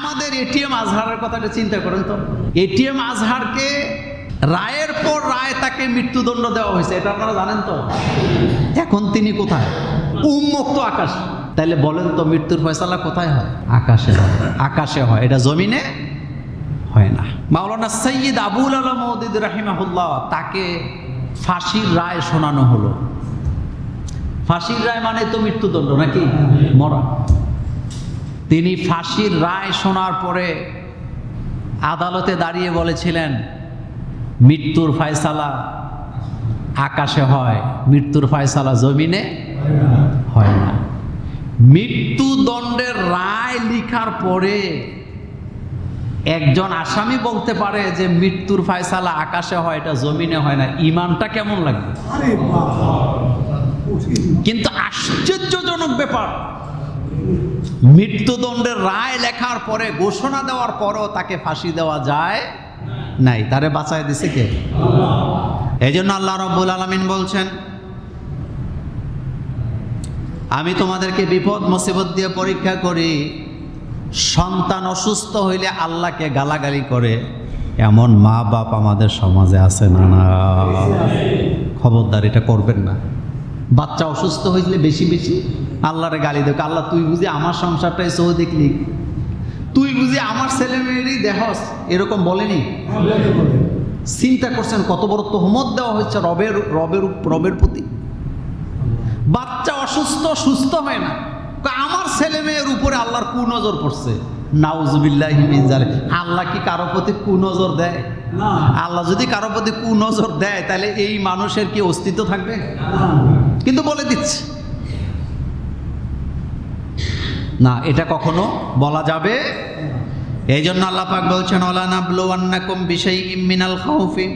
আমাদের এটিএম আজহারের কথাটা চিন্তা করেন তো। এটিএম আজহারকে রায়ের পর রায় তাকে মৃত্যুদণ্ড দেওয়া হয়েছে, এটা আপনারা জানেন তো? এখন তিনি কোথায়? উন্মুক্ত আকাশ। তাইলে বলেন তো, মৃত্যুর ফয়সালা কোথায় হয়? আকাশে হয়। আকাশে হয়। এটা জমিনে হয় না। মাওলানা সৈয়দ আবুল আলম মৌদিদ রাহিমাহুল্লাহ তাকে ফাঁসির রায় শোনানো হলো। ফাঁসির রায় মানে তো মৃত্যুদণ্ড নাকি? মরা। তিনি ফাঁসির রায় শোনার পরে আদালতে দাঁড়িয়ে বলেছিলেন মৃত্যুর ফয়সালা আকাশে হয় মৃত্যুর ফয়সালা জমিনে হয় না। মৃত্যুদণ্ডের রায় লিখার পরে একজন আসামি বলতে পারে যে মৃত্যুর ফয়সালা আকাশে হয় এটা জমিনে হয় না। ইমানটা কেমন লাগবে? আরে কিন্তু আশ্চর্যজনক ব্যাপার মৃত্যুদণ্ডের রায় লেখার পরে, ঘোষণা দেওয়ার পরও তাকে ফাঁসি দেওয়া যায় নাই। তারে বাঁচায় দিছে কে? এই জন্য আল্লাহ রব্বুল আলমিন বলছেন, আমি তোমাদেরকে বিপদ মুসিবত দিয়ে পরীক্ষা করি, সন্তান অসুস্থ হইলে আল্লাহকে গালাগালি করে, এমন মা বাপ আমাদের সমাজে আছে না না। খবরদার, এটা করবেন না। বাচ্চা অসুস্থ হইলে বেশি বেশি আল্লাহরে গালি দেখ। আল্লাহ তুই বুঝি আমার সংসারটাই সহ দেখলি? তুই বুঝি আমার ছেলে মেয়েরই দেহস? এরকম বলেনি? চিন্তা করছেন কত বড় তোহমত দেওয়া হচ্ছে রবের রবের রবের প্রতি? বাচ্চা অসুস্থ সুস্থ হয় না। আমার ছেলে মেয়ের উপরে আল্লাহর কু নজর পড়ছে। নাউজুবিল্লাহ আল্লাহ কি কারও প্রতি কু নজর দেয় আল্লাহ যদি কারও প্রতি কুনজর দেয় তাহলে এই মানুষের কি অস্তিত্ব থাকবে? কিন্তু বলে দিচ্ছে। না, এটা কখনো বলা যাবে? এই জন্য আল্লাহ বলছেন, ওলা নাবলুয়ান্নাকুম বিশাইইম মিনাল খাউফি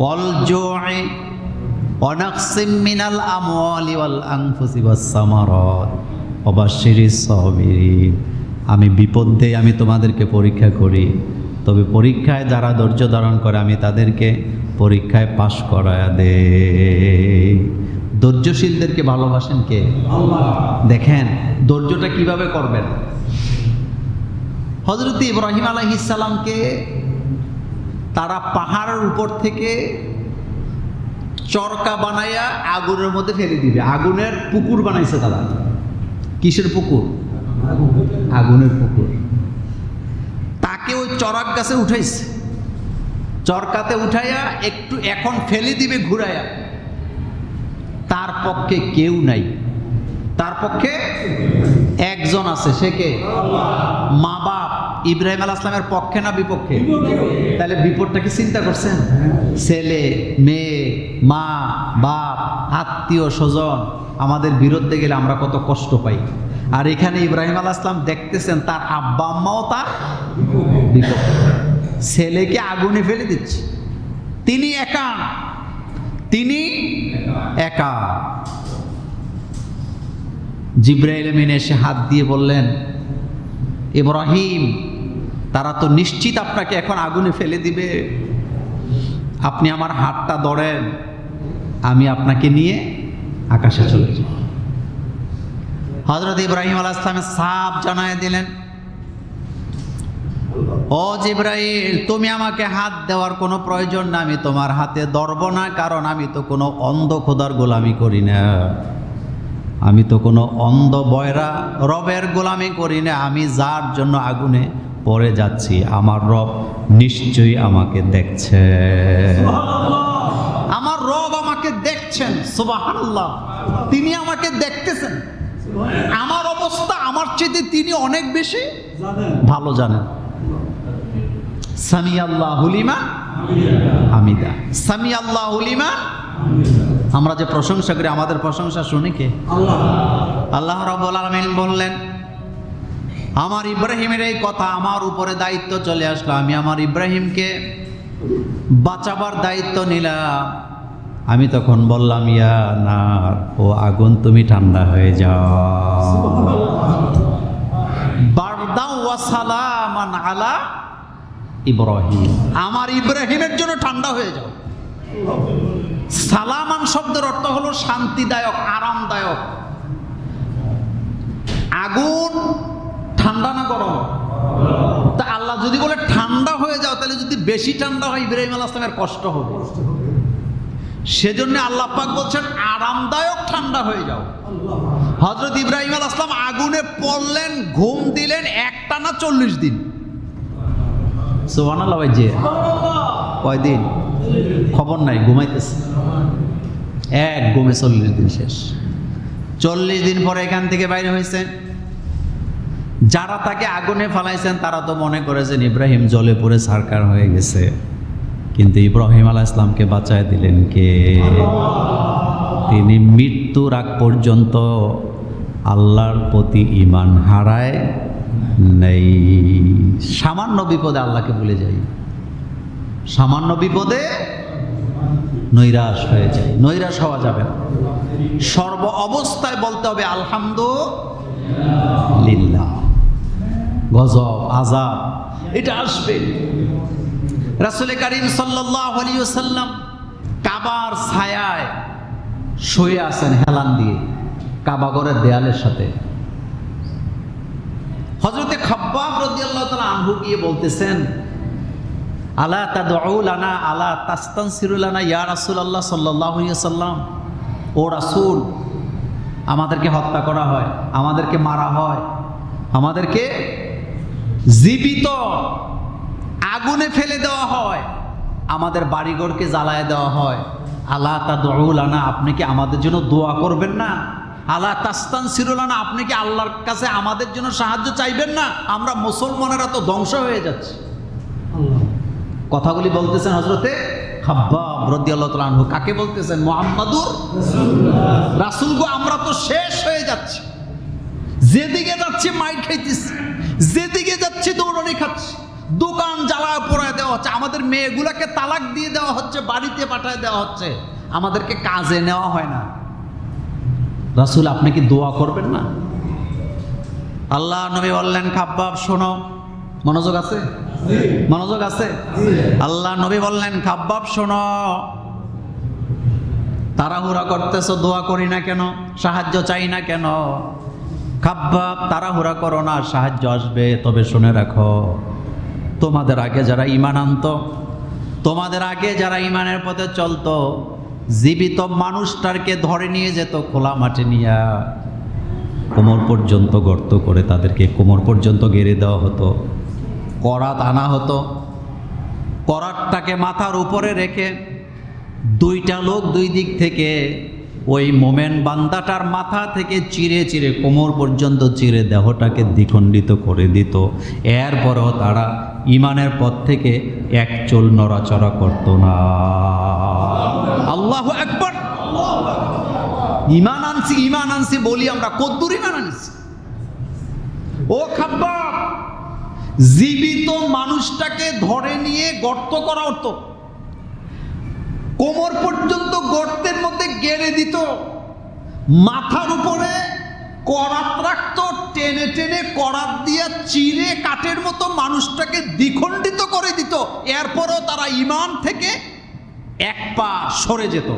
ওয়াল জু'i ওয়া নাকসিম মিনাল আমওয়ালি ওয়াল আনফুসি ওয়াস সামারাত ওয়াবাশশিরিস সাবিরিন। আমি বিপদ আমি তোমাদেরকে পরীক্ষা করি। তবে পরীক্ষায় যারা ধৈর্য ধারণ করে, আমি তাদেরকে পরীক্ষায় পাশ করায়া দে ধৈর্যশীলদেরকে ভালোবাসেন কে? দেখেন, ধৈর্যটা কীভাবে করবেন? হজরত ইব্রাহিম আলহিসাল্লামকে তারা পাহাড়ের উপর থেকে চরকা বানাইয়া আগুনের মধ্যে ফেলে দিবে। আগুনের পুকুর বানাইছে তারা। কিসের পুকুর? আগুনের পুকুর। তাকে ওই চরক গাছে উঠাইছে। চরকাতে উঠাইয়া একটু এখন ফেলে দিবে, ঘুরাইয়া। পক্ষে কেউ নাই। তার পক্ষে একজন আছে, সে কে? মা বাপ। ইব্রাহিম আল আসলামের পক্ষে না বিপক্ষে? তাহলে বিপদটা কি চিন্তা করছেন? ছেলে, মেয়ে, মা, বাপ, আত্মীয়, স্বজন, আমাদের বিরুদ্ধে গেলে আমরা কত কষ্ট পাই। আর এখানে ইব্রাহিম আল আসলাম দেখতেছেন, তার আব্বা আম্মাও তার বিপক্ষে। ছেলেকে আগুনে ফেলে দিচ্ছে। তিনি একা। তিনি একা। জিব্রাইল আমিন এসে হাত দিয়ে বললেন, ইব্রাহিম, তারা তো নিশ্চিত আপনাকে এখন আগুনে ফেলে দিবে। আপনি আমার হাতটা ধরেন, আমি আপনাকে নিয়ে আকাশে চলে যাব হজরত ইব্রাহিম আলাহ ইসলামের সাপ জানায় দিলেন ও জিব্রাইল তুমি আমাকে হাত দেওয়ার কোনো প্রয়োজন না আমি তোমার হাতে ধরব না কারণ আমি তো কোনো অন্ধ খোদার গোলামি করি না। আমি তো কোনো অন্ধ বয়রা রবের গোলামি করি না আমি যার জন্য আগুনে পড়ে যাচ্ছি আমার রব নিশ্চয়ই আমাকে দেখছে। আমার রব আমাকে দেখছেন সুবহানাল্লাহ। তিনি আমাকে দেখতেছেন। আমার অবস্থা আমার চেয়ে তিনি অনেক বেশি ভালো জানেন। সামি আল্লাহ হুলিমা হামিদা। সামি আল্লাহ হুলিমা আমরা যে প্রশংসা করি আমাদের প্রশংসা শুনি কে? আল্লাহ। রাব্বুল আলামিন বললেন আমার ইব্রাহিমের এই কথা আমার উপরে দায়িত্ব চলে আসলো। আমি আমার ইব্রাহিমকে বাঁচাবার দায়িত্ব নিলাম। আমি তখন বললাম ইয়া না ও আগুন তুমি ঠান্ডা হয়ে যাও। বারদাও ওয়া সালামান আলা ইব্রাহিম। আমার ইব্রাহিমের জন্য ঠান্ডা হয়ে যাও। সালামান শব্দের অর্থ হলো শান্তিদায়ক, আরামদায়ক। আগুন, ঠান্ডা না গরম? তা আল্লাহ যদি বলে ঠান্ডা হয়ে যাও, তাহলে যদি বেশি ঠান্ডা হয়, ইব্রাহিম আল আসলামের কষ্ট হবে। সেজন্য আল্লাহ পাক বলছেন, আরামদায়ক ঠান্ডা হয়ে যাও। আল্লাহ হজরত ইব্রাহিম আল আসলাম আগুনে পড়লেন, ঘুম দিলেন একটানা চল্লিশ দিন। সোহান আল্লাহ ভাই যে কয়দিন? খবর নাই, ঘুমাইতেছে। এক ঘুমে চল্লিশ দিন শেষ। চল্লিশ দিন পরে এখান থেকে বাইরে হয়েছেন। যারা তাকে আগুনে ফালাইছেন, তারা তো মনে করেছেন ইব্রাহিম জলে পড়ে সারকার হয়ে গেছে। কিন্তু ইব্রাহিম আলাহ ইসলামকে বাঁচায় দিলেন কে? তিনি মৃত্যুর আগ পর্যন্ত আল্লাহর প্রতি ইমান হারায়। নেই। সামান্য বিপদে আল্লাহকে ভুলে যাই। সামান্য বিপদে নৈরাশ হয়ে যায় নৈরাশ হওয়া যাবে না। সর্ব অবস্থায় বলতে হবে আলহামদুলিল্লাহ। গজব আজাব এটা আসবে। রাসুল করিম সাল্লাম কাবার ছায়ায় শুয়ে আছেন হেলান দিয়ে। কাবাগরের দেয়ালের সাথে হজরতে খাব্বাব রদিয়াল্লাহ তালা আনহু গিয়ে বলতেছেন, আলা তাদউলানা আলা তাস্তানসিরুলানা ইয়া রাসূলুল্লাহ সাল্লাল্লাহু আলাইহি ও রাসূল, আমাদেরকে হত্যা করা হয়, আমাদেরকে মারা হয়, আমাদেরকে জীবিত আগুনে ফেলে দেওয়া হয়, আমাদের বাড়িঘরকে জ্বালায় দেওয়া হয়। আল্লাহ তা দৌলানা আপনি কি আমাদের জন্য দোয়া করবেন না? আল্লাহ তাস্তান সিরুলানা আপনি কি আল্লাহর কাছে আমাদের জন্য সাহায্য চাইবেন না? আমরা মুসলমানেরা তো ধ্বংস হয়ে যাচ্ছে। আল্লাহ। কথাগুলি বলতেছেন হজরতে খাব্বাব রদিয়াল্লাহ তাআলা কাকে বলতেছেন? মোহাম্মদুর রাসুল গো আমরা তো শেষ হয়ে যাচ্ছি। যেদিকে যাচ্ছি মাইট খাইতেছি। যেদিকে যাচ্ছি দৌড়ানি খাচ্ছি। দোকান জ্বালায় পড়ায় দেওয়া হচ্ছে। আমাদের মেয়েগুলাকে তালাক দিয়ে দেওয়া হচ্ছে বাড়িতে পাঠায় দেওয়া হচ্ছে। আমাদেরকে কাজে নেওয়া হয় না। রাসুল আপনি কি দোয়া করবেন না? আল্লাহ নবী বললেন খাব্বাব শোনো। মনোযোগ আছে? মনোযোগ আছে? আল্লাহ নবী বললেন খাব্বাব শোনো। তাড়াহুড়া করতেছো দোয়া করি না কেন? সাহায্য চাই না কেন? খাব্বাব তাড়াহুড়া করো না সাহায্য আসবে। তবে শুনে রাখো তোমাদের আগে যারা ইমান আনতো তোমাদের আগে যারা ইমানের পথে চলতো জীবিত মানুষটারকে ধরে নিয়ে যেত, খোলা মাঠে নিয়ে। কোমর পর্যন্ত গর্ত করে তাদেরকে কোমর পর্যন্ত গেড়ে দেওয়া হতো। করাত আনা হতো। করাতটাকে মাথার উপরে রেখে দুইটা লোক দুই দিক থেকে ওই মোমেন বান্দাটার মাথা থেকে চিরে চিরে কোমর পর্যন্ত চিরে দেহটাকে দ্বিখণ্ডিত করে দিত। এরপরেও তারা ইমানের পথ থেকে এক চুল নড়াচড়া করত না। আল্লাহ একবার ইমান আনছি ইমান আনছি বলি আমরা কদ্দুর ইমান আনছি। ও খাব্বা জীবিত মানুষটাকে ধরে নিয়ে গর্ত করা হতো। কোমর পর্যন্ত গর্তের মধ্যে গেড়ে দিত। মাথার উপরে করাত রাখত, টেনে টেনে করাত দিয়ে চিরে কাঠের মতো মানুষটাকে দ্বিখণ্ডিত করে দিত। এরপরও তারা ইমান থেকে এক পা সরে যেত।